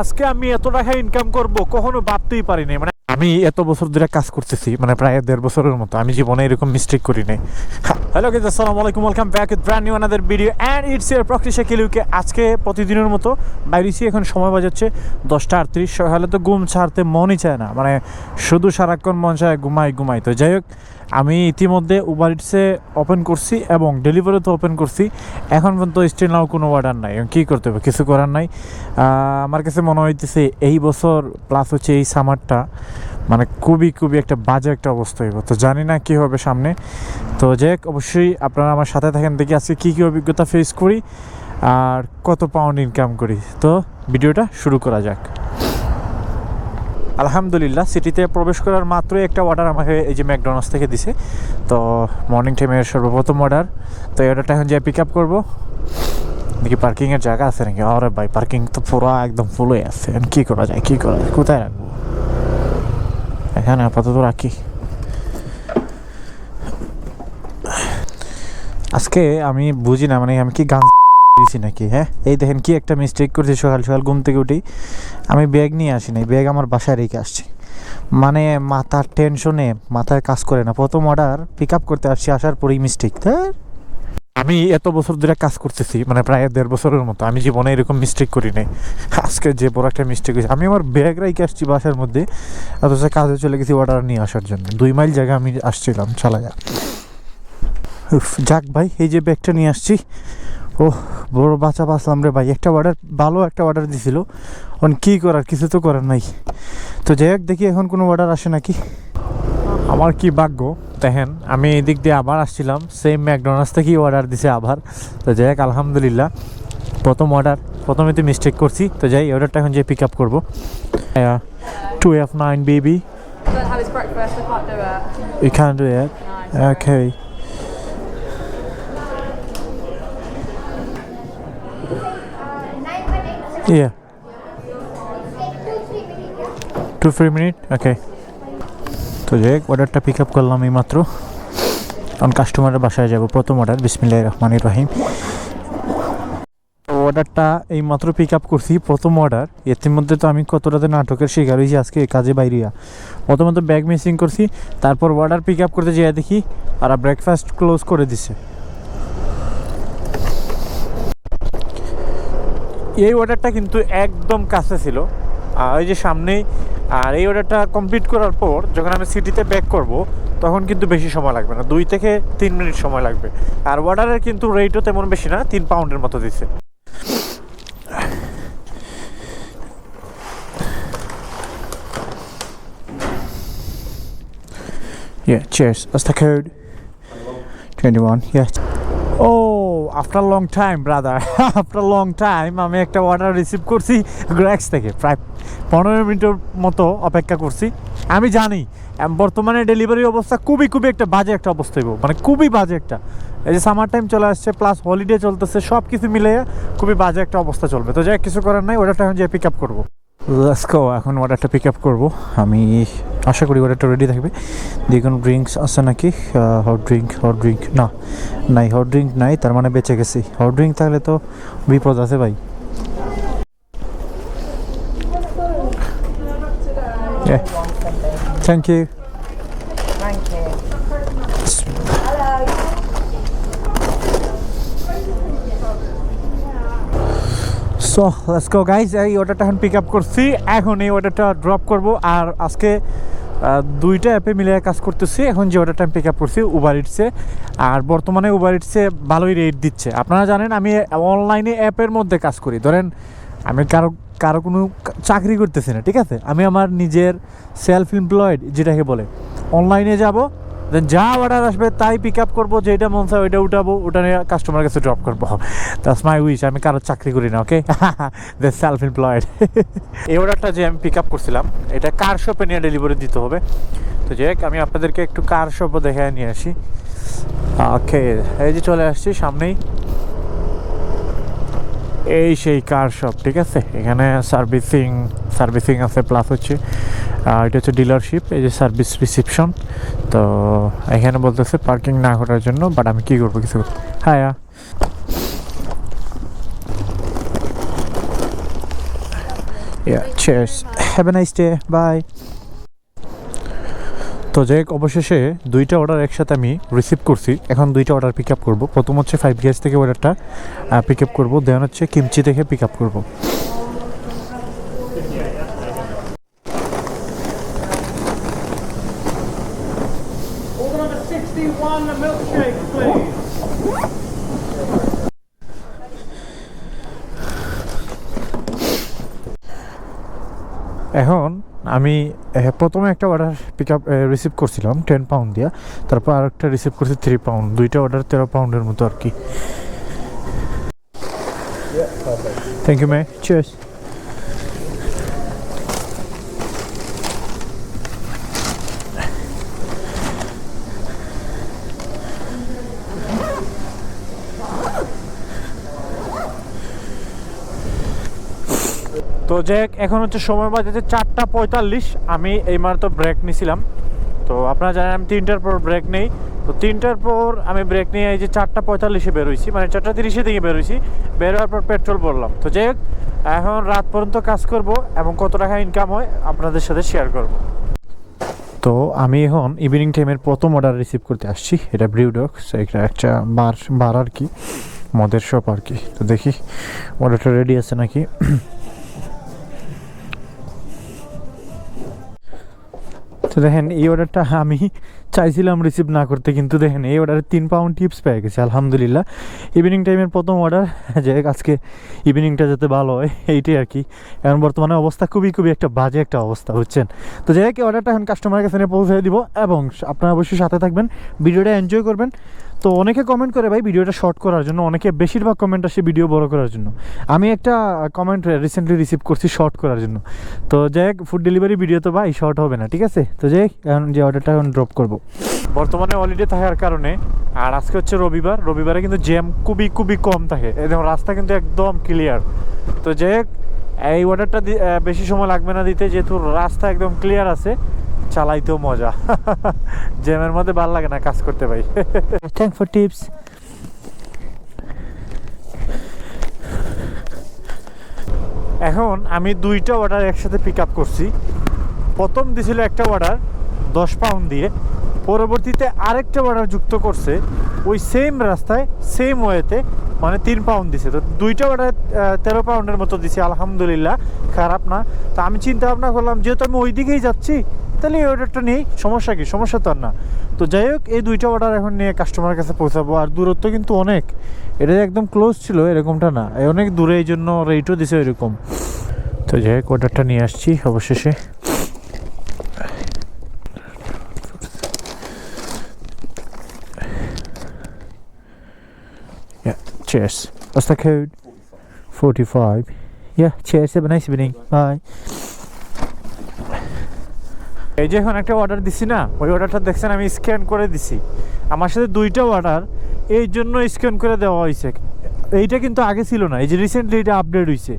আজকে আমি এত টাকা ইনকাম করব কখনো ভাবতেই পারিনি। মানে আমি এত বছর ধরে কাজ করতেছি মানে প্রায় দেড় বছরের মতো। আমি জীবনে এরকম মিস্টেক করি নাই। হ্যালো গেজ আসসালামু আলাইকুম welcome back with brand new another video and it's your Prakriti শাকিলুকে আজকে প্রতিদিনের মতো বাইরেছি, এখন সময় বাজাচ্ছে দশটা আটত্রিশ। সকালে তো ঘুম ছাড়তে মনই চায় না মানে শুধু সারাক্ষণ মন চায় ঘুমাই ঘুমাই। তো যাই হোক, আমি ইতিমধ্যে উবার ইটসে ওপেন করছি এবং ডেলিভারি তো ওপেন করছি। এখন পর্যন্ত স্টিল নাও কোনো অর্ডার নাই। এখন কী করতে হবে? কিছু করার নাই। আমার কাছে মনে হইতেছে এই বছর প্লাস হচ্ছে এই সামারটা মানে খুবই খুবই একটা বাজে একটা অবস্থা হইব। তো জানি না কী হবে সামনে। তো হোক, অবশ্যই আপনারা আমার সাথে থাকেন দেখি আজকে কী কী অভিজ্ঞতা ফেস করি আর কত পাউন্ড ইনকাম করি। তো ভিডিওটা শুরু করা যাক। আলহামদুলিল্লাহ সিটিতে প্রবেশ করার মাত্রই একটা অর্ডার আমাকে এই যে ম্যাকডোনাল্ডস থেকে দিছে। তো মর্নিং টাইমের সর্বপ্রথম অর্ডার তো এই অর্ডারটা এখন যাই পিক আপ করব। দেখি পার্কিংয়ের জায়গা আছে নাকি? আরে ভাই পার্কিং তো পুরো একদম ফুল হয়ে আছে। কী করা যায় কী করা যায়? কোথায় রাখব? এখানে আপাতত রাখি। আজকে আমি বুঝি না মানে আমি কি গান দিয়েছি নাকি হ্যাঁ? এই দেখেন কি একটা মিস্টেক করছি, সকাল সকাল ঘুম থেকে উঠি। আমি ব্যাগ নিয়ে আসি নাই ব্যাগ আমার বাসায় রেখে আসছি। মানে মাথার টেনশনে মাথায় কাজ করে না। প্রথম অর্ডার পিক আপ করতে আসছি, আসার পরেই মিস্টেক আমি এত বছর ধরে কাজ করতেছি মানে প্রায় দেড় বছরের মতো, আমি জীবনে এরকম মিস্টেক করি নাই আজকে যে বড় একটা মিস্টেক হয়েছে, আমি আমার ব্যাগ রাইকে আসছি বাসার মধ্যে, অথচ কাজে চলে গেছি অর্ডার নিয়ে আসার জন্য। দুই মাইল জায়গা আমি আসছিলাম চালায়া। যাক ভাই, এই যে ব্যাগটা নিয়ে আসছি। ও বড় বাঁচা বাঁচলাম রে ভাই। একটা অর্ডার ভালো একটা অর্ডার দিছিল। এখন কী করার, কিছু তো করার নাই। তো যাই হোক, দেখি এখন কোনো অর্ডার আসে নাকি। আমার কি ভাগ্য দেখেন, আমি এই দিক দিয়ে আবার আসছিলাম সেম ম্যাকডোনাল্ডস থেকেই অর্ডার দিছে আবার তো যাই হোক, আলহামদুলিল্লাহ, প্রথম অর্ডার প্রথমে তো মিস্টেক করছি তো যাই অর্ডারটা এখন যে পিক আপ করব two F nine baby. You can't do it. No. Yeah. Two, three minute. Okay. তো যাই অর্ডারটা পিক আপ করলাম এই মাত্র কারণ কাস্টমারের বাসায় যাব, প্রথম অর্ডার বিসমিল্লাহ রহমানির রহিম। অর্ডারটা এই মাত্র পিক আপ করছি, প্রথম অর্ডার এর মধ্যে তো আমি কতটাতে নাটকের শিকার হয়েছি, আজকে কাজে বাইরিয়া প্রথমত ব্যাগ মিসিং করছি, তারপর অর্ডার পিক আপ করতে যেয়ে দেখি, আর ব্রেকফাস্ট ক্লোজ করে দিছে। এই অর্ডারটা কিন্তু একদম কাছে ছিল, আর ওই যে সামনেই আর এই অর্ডারটা কমপ্লিট করার পর যখন আমি সিটিতে ব্যাক করব তখন কিন্তু বেশি সময় লাগবে না দুই থেকে তিন মিনিট সময় লাগবে আর অর্ডারের কিন্তু রেটও তেমন বেশি না তিন পাউন্ডের মতো দিছে Yeah, cheers. What's the code? 21, yes. Oh, after long time brother brother. Long time আমি একটা অর্ডার রিসিভ করছি গ্র্যাক্স থেকে। প্রায় পনেরো মিনিটের মতো অপেক্ষা করছি। আমি জানি বর্তমানে ডেলিভারি অবস্থা খুবই খুবই একটা বাজে একটা অবস্থা মানে খুবই বাজে একটা। এই যে সামার টাইম চলে আসছে প্লাস হলিডে চলতেছে সব কিছু মিলে খুবই বাজে একটা অবস্থা চলবে। তো যাই কিছু করার নাই ওটা এখন যে পিক আপ করব। লেটস গো এখন অর্ডারটা পিক আপ করব। আমি আশা করি অর্ডারটা রেডি থাকবে। দিয়ে কোনো ড্রিঙ্কস আছে নাকি? হট ড্রিঙ্ক হট ড্রিঙ্ক না নাই হট ড্রিঙ্ক নাই তার মানে বেঁচে গেছি। হট ড্রিঙ্ক থাকলে তো বিপদ আছে ভাই। Thank you Thank you. So let's go guys এই অর্ডারটা এখন পিক আপ করছি। এখন এই অর্ডারটা ড্রপ করব। আর আজকে দুইটা অ্যাপে মিলে কাজ করতেছি। এখন যে অর্ডারটা আমি পিক আপ করছি উবার ইটসে আর বর্তমানে উবার ইটসে ভালোই রেট দিচ্ছে। আপনারা জানেন, আমি অনলাইনে অ্যাপের মধ্যে কাজ করি। ধরেন, আমি কারও কারও কোনো চাকরি করতেছি না, ঠিক আছে? আমি আমার নিজের সেলফ এমপ্লয়েড যেটাকে বলে অনলাইনে যাব। দেন যা অর্ডার আসবে তাই পিক আপ করব যেটা মন চায় ওইটা উঠাবো ওটা নিয়ে কাস্টমার কাছে ড্রপ করব। দ্যাটস মাই উইশ আমি কারোর চাকরি করি না ওকে দ্য সেলফ এমপ্লয়েড এই অর্ডারটা যে আমি পিক আপ করছিলাম এটা কার শপে নিয়ে ডেলিভারি দিতে হবে। তো হোক, আমি আপনাদেরকে একটু কার শপও দেখে নিয়ে আসি। ওকে এই যে চলে আসছি সামনেই। এই সেই কার শপ ঠিক আছে? এখানে সার্ভিসিং সার্ভিসিং আছে প্লাস হচ্ছে এটা হচ্ছে ডিলারশিপ এই যে সার্ভিস রিসিপশন তো এখানে বলতেছে পার্কিং না করার জন্য বাট আমি কি করব কিছু হ্যাঁ Yeah, cheers. Have a nice. তো যাই অবশেষে দুইটা অর্ডার একসাথে আমি রিসিভ করছি। এখন দুইটা অর্ডার পিক আপ করব। প্রথম হচ্ছে ফাইভ গ্যাস থেকে অর্ডারটা পিক আপ করব। দেন হচ্ছে কিমচি থেকে পিক আপ করব। এখন আমি প্রথমে একটা অর্ডার পিক আপ রিসিভ করছিলাম টেন পাউন্ড দিয়া। তারপর আরেকটা রিসিভ করছি থ্রি পাউন্ড দুইটা অর্ডার তেরো পাউন্ডের মতো আর কি। থ্যাংক ইউ ম্যাম চিয়ার্স তো জ্যাক এখন হচ্ছে সময় বাজেছে চারটা পঁয়তাল্লিশ। আমি এই মাত্র ব্রেক নিছিলাম। তো আপনারা জানেন আমি তিনটার পর ব্রেক নেই। তো তিনটার পর আমি ব্রেক নিয়ে এই যে চারটা পঁয়তাল্লিশে বেরোইছি। মানে চারটা তিরিশে দিকে বেরোইছি। বেরোয়ার পর পেট্রোল ভরলাম। তো হোক, এখন রাত পর্যন্ত কাজ করব এবং কত টাকা ইনকাম হয় আপনাদের সাথে শেয়ার করব। তো আমি এখন ইভিনিং টাইমের প্রথম অর্ডার রিসিভ করতে আসছি। এটা ব্রিউডক্স এটা একটা বার বার আর কি। মদের শপ আর কি। তো দেখি অর্ডারটা রেডি আছে নাকি? তো দেখেন, এই অর্ডারটা আমি চাইছিলাম রিসিভ না করতে, কিন্তু দেখেন, এই অর্ডারে তিন পাউন্ড টিপস পেয়ে গেছে, আলহামদুলিল্লাহ। ইভিনিং টাইমের প্রথম অর্ডার যে আজকে ইভিনিংটা যাতে ভালো হয়, এইটাই আর কি। এখন বর্তমানে অবস্থা খুবই খুবই একটা বাজে একটা অবস্থা হচ্ছেন তো যাই হোক অর্ডারটা এখন কাস্টমারের কাছে পৌঁছে দিব, এবং আপনারা অবশ্যই সাথে থাকবেন, ভিডিওটা এনজয় করবেন। তো অনেকে কমেন্ট করে, ভাই ভিডিওটা শর্ট করার জন্য। অনেকে বেশিরভাগ কমেন্ট আসে ভিডিও বড় করার জন্য। আমি একটা কমেন্ট রিসেন্টলি রিসিভ করছি শর্ট করার জন্য। তো যাই হোক ফুড ডেলিভারি ভিডিও তো ভাই শর্ট হবে না, ঠিক আছে? তো যাই এখন যে অর্ডারটা এখন ড্রপ করব। বর্তমানে হলিডে থাকার কারণে, আর আজকে হচ্ছে রবিবার, রবিবারে কিন্তু জ্যাম খুবই খুবই কম থাকে। দেখুন রাস্তা কিন্তু একদম ক্লিয়ার তো যাই হোক, এই অর্ডারটা বেশি সময় লাগবে না দিতে, যেহেতু রাস্তা একদম ক্লিয়ার আছে। চালাইতেও মজা। জ্যামের মধ্যে ভালো লাগে না কাজ করতে ভাই। থ্যাংক ফর টিপস এখন আমি দুইটা অর্ডার একসাথে পিক আপ করছি। প্রথম দিছিল একটা অর্ডার দশ পাউন্ড দিয়ে। পরবর্তীতে আরেকটা অর্ডার যুক্ত করছে। ওই সেম রাস্তায় সেম ওয়েতে মানে তিন পাউন্ড দিছে। তো দুইটা অর্ডার তেরো পাউন্ডের মতো দিছে। আলহামদুলিল্লাহ খারাপ না। তো আমি চিন্তা ভাবনা করলাম যেহেতু আমি ওই দিকেই যাচ্ছি তাহলে এই অর্ডারটা নেই সমস্যা কি সমস্যা তো আর না তো যাই হোক এই দুইটা অর্ডার এখন নিয়ে কাস্টমারের কাছে পৌঁছাবো আর দূরত্ব কিন্তু অনেক এটা একদম ক্লোজ ছিল এরকমটা না অনেক দূরে এই জন্য রেটও দিছে এরকম তো যাই হোক অর্ডারটা নিয়ে আসছি অবশেষে cheers. What's the code? 45. Yeah, cheers. Have a nice. এই যে এখন একটা অর্ডার দিছি না, ওই অর্ডারটা দেখছেন আমি স্ক্যান করে দিছি। আমার সাথে দুইটা অর্ডার এই জন্য স্ক্যান করে দেওয়া হয়েছে। এইটা কিন্তু আগে ছিল না, এই যে রিসেন্টলি এটা আপডেট হয়েছে।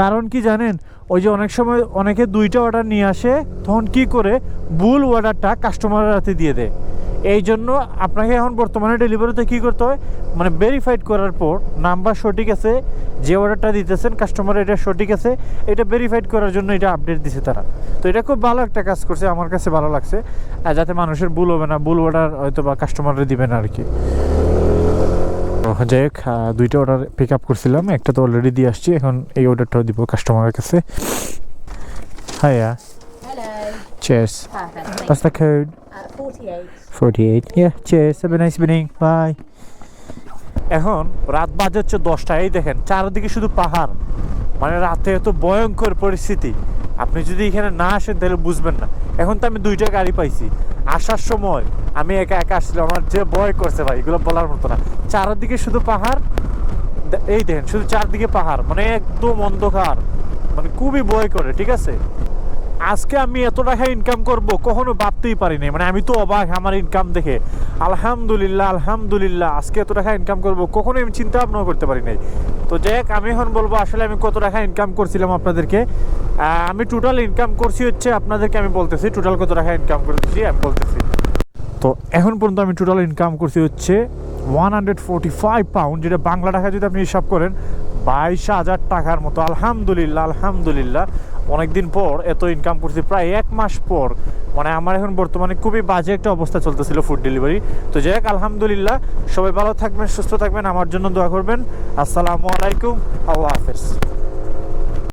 কারণ কি জানেন, ওই যে অনেক সময় অনেকে দুইটা অর্ডার নিয়ে আসে, তখন কি করে ভুল অর্ডারটা কাস্টমারের হাতে দিয়ে দেয়। এই জন্য আপনাকে এখন বর্তমানে ডেলিভারিতে কী করতে হয়? মানে ভেরিফাইড করার পর নাম্বার সঠিক আছে, যে অর্ডারটা দিতেছেন কাস্টমার এটা সঠিক আছে, এটা ভেরিফাইড করার জন্য এটা আপডেট দিছে তারা। তো এটা খুব ভালো একটা কাজ করছে, আমার কাছে ভালো লাগছে। আর যাতে মানুষের ভুল হবে না, ভুল অর্ডার হয়তো বা কাস্টমাররা দিবে না আর কি যাই হোক দুইটা অর্ডার পিক আপ করছিলাম, একটা তো অলরেডি দিয়ে আসছি, এখন এই অর্ডারটাও দিব কাস্টমারের কাছে। Hello. Chase Perfect. What's the code? Uh, 48. 48 yeah cheers. Have a nice evening. Bye. এখন রাত বাজে হচ্ছে দশটা। এই দেখেন চারদিকে শুধু পাহাড়। মানে রাতে এত ভয়ঙ্কর পরিস্থিতি। আপনি যদি এখানে না আসেন তাহলে বুঝবেন না। এখন তো আমি দুইটা গাড়ি পাইছি। আসার সময় আমি একা একা আসছিলাম। আমার যে ভয় করছে ভাই এগুলো বলার মতো না। চারদিকে শুধু পাহাড়। এই দেখেন শুধু চারদিকে পাহাড়। মানে একদম অন্ধকার। মানে খুবই ভয় করে ঠিক আছে? আজকে আমি এত টাকা ইনকাম করব, কখনো ভাবতেই পারিনি। মানে আমি তো অবাক আমার ইনকাম দেখে। আলহামদুলিল্লাহ আলহামদুলিল্লাহ, আজকে এত টাকা ইনকাম করব কখনো আমি চিন্তা ভাবনাও করতে পারি নাই। তো যাই আমি এখন বলব, আসলে আমি কত টাকা ইনকাম করছিলাম আপনাদেরকে। আমি টোটাল ইনকাম করছি হচ্ছে, আপনাদেরকে আমি বলতেছি টোটাল কত টাকা ইনকাম করেছি আমি বলতেছি। তো এখন পর্যন্ত আমি টোটাল ইনকাম করছি হচ্ছে one hundred forty five pound যেটা বাংলা টাকা যদি আপনি হিসাব করেন বাইশ হাজার টাকার মতো। আলহামদুলিল্লাহ আলহামদুলিল্লাহ। অনেকদিন পর এত ইনকাম করছি, প্রায় এক মাস পর। মানে আমার এখন বর্তমানে খুবই বাজে একটা অবস্থা চলতেছিল ফুড ডেলিভারি তো যাই হোক, আলহামদুলিল্লাহ। সবাই ভালো থাকবেন, সুস্থ থাকবেন। আমার জন্য দোয়া করবেন। আসসালামু আলাইকুম। আল্লাহ হাফেজ।